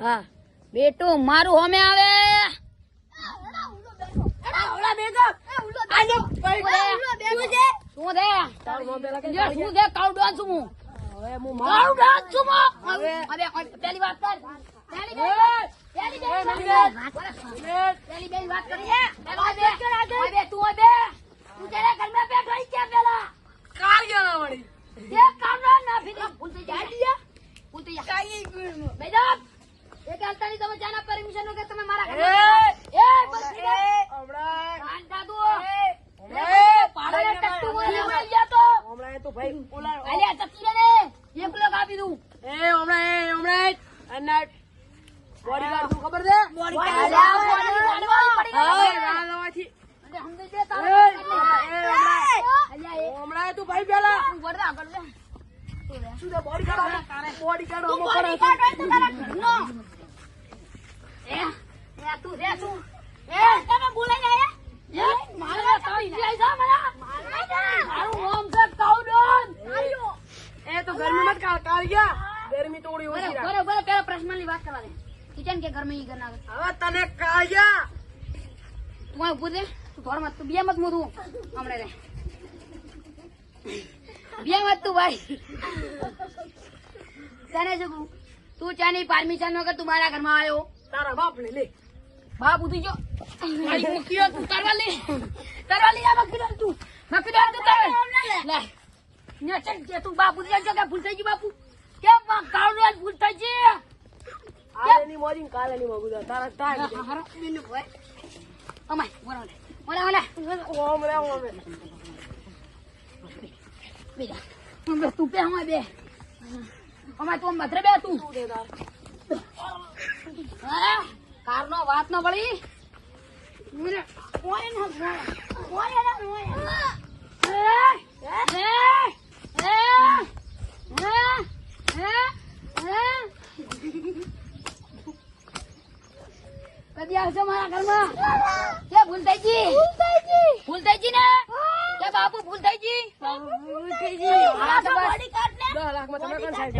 હા. બેટું મારું હોમે આવે. પેલા વાત કર. પેલી બેન વાત બે તું બેઠો વળી ના ફીરી ભૂલ ભૂલ મેડમ એક હાલતાની તમે જાના પરમિશન વગર તમે મારા ઘરમાં એ બસ હમણાં. દાદુ પાડો ટટ્ટુ બોલી મળી ગયા તો. હમણાં તો ભાઈ ઓલા અલ્યા ચકી રે એક લોક આપી દઉં. એ હમણાં એ હમણાં અને બોડીગાર્ડ તું ખબર અલ્યા બોડી પડી હા. અરે સમજી દે તારે હમણાં તું ભાઈ પેલા. તું વળદા આગળ લે. શું બોડી કરે બોડી છે. કાઢ હોય તો તારા ઘરનો એ એ તું રે તું એ તમે બોલાઈ આયા એ મારે કાઈ જાય છે મારા મારું નામ છે કાઉડન એ તો ગરમીમાં જ કાળ- કાળિયા. ગરમી તો ઓળી ઓછી રાખ. બરોબર બરોબર પેલા પ્રશ્નની વાત કરવા દે. કિચન કે ઘરમાં ઈ આવે હવે તને કાળિયા. તું આ ઉભું રે તું થોડ મત તું બે મત મોતું હમણાં રે. બે મત તું ભાઈ. તને શું? તું ચાની પરમિશન વગર તું મારા ઘરમાં આવ્યો. તારા બાપને લે. બાપ ઉઠી ગયો. મારી મૂકી તું? તારવા લે. તારવા લે આ મક્કી તું. મક્કી તું તારવા. લે. ને ચલ જે તું બાપ જાય કે ભૂલ થઈ ગઈ બાપુ. કે કાવડો આજ ભૂલ થઈ ગઈ? આજે ની મોજી ને કાલે ની મોગું તારા તાર બીનું હોય અમાય ઓલા ઓલા. ઓલા ઓમ રે ઓમ. રે બેજા અમે તું પે અમાય બે. અમાય તું મધરે બે તું. તું દે તાર. હા? કારનો વાત ન મને ઓય ન ઓય ઓય ના ઓય એ એ એ એ એ કદી આવશો મારા ઘરમાં? કે ભૂલતાઈજી? ભૂલતાઈજી. ગઈ ભૂલ થઈ ગઈ ને કે બાપુ ભૂલતાઈજી? થઈ ગઈ ભૂલ થઈ ગઈ હા તો બસ. દસ તમે કોણ સાહેબ?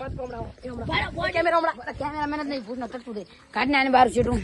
પાંચ કમરાઓ. કેમેરા કેમેરા મેન નહીં ભૂલ ન તરતું દે કાઢને આને બહાર છેટું